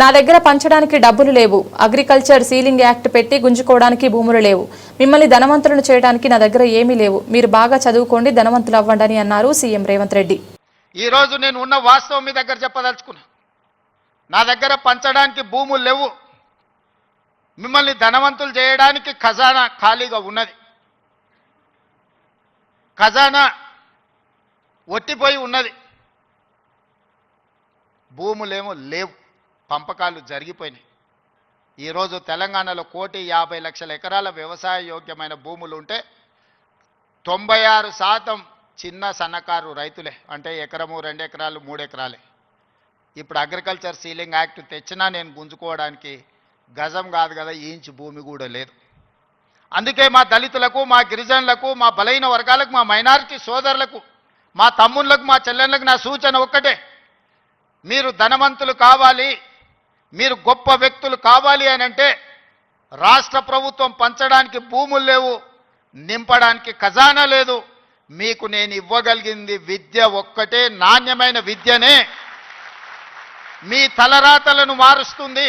నా దగ్గర పంచడానికి డబ్బులు లేవు. అగ్రికల్చర్ సీలింగ్ యాక్ట్ పెట్టి గుంజుకోవడానికి భూములు లేవు. మిమ్మల్ని ధనవంతులను చేయడానికి నా దగ్గర ఏమీ లేవు. మీరు బాగా చదువుకోండి ధనవంతులు అవ్వండి అని అన్నారు సీఎం రేవంత్ రెడ్డి. ఈరోజు నేను ఉన్న వాస్తవం మీ దగ్గర చెప్పదలుచుకున్నా. నా దగ్గర పంచడానికి భూములు లేవు. మిమ్మల్ని ధనవంతులు చేయడానికి ఖజానా ఖాళీగా ఉన్నది. ఖజానా ఒట్టిపోయి ఉన్నది. భూములేమో లేవు. పంపకాలు జరిగిపోయినాయి. ఈరోజు తెలంగాణలో కోటి యాభై లక్షల ఎకరాల వ్యవసాయ యోగ్యమైన భూములు ఉంటే తొంభై ఆరు శాతం చిన్న సన్నకారు రైతులే. అంటే ఎకరము రెండు ఎకరాలు మూడు ఎకరాలే. ఇప్పుడు అగ్రికల్చర్ సీలింగ్ యాక్ట్ తెచ్చినా నేను గుంజుకోవడానికి గజం కాదు కదా ఇంచు భూమి కూడా లేదు. అందుకే మా దళితులకు మా గిరిజనులకు మా బలైన వర్గాలకు మా మైనారిటీ సోదరులకు మా తమ్ముళ్ళకు మా చెల్లెళ్ళకు నా సూచన ఒక్కటే. మీరు ధనవంతులు కావాలి మీరు గొప్ప వ్యక్తులు కావాలి అని అంటే రాష్ట్ర ప్రభుత్వం పంచడానికి భూములు లేవు నింపడానికి ఖజానా లేదు. మీకు నేను ఇవ్వగలిగింది విద్య ఒక్కటే నాణ్యమైన విద్యనే. మీ తలరాతలను మారుస్తుంది.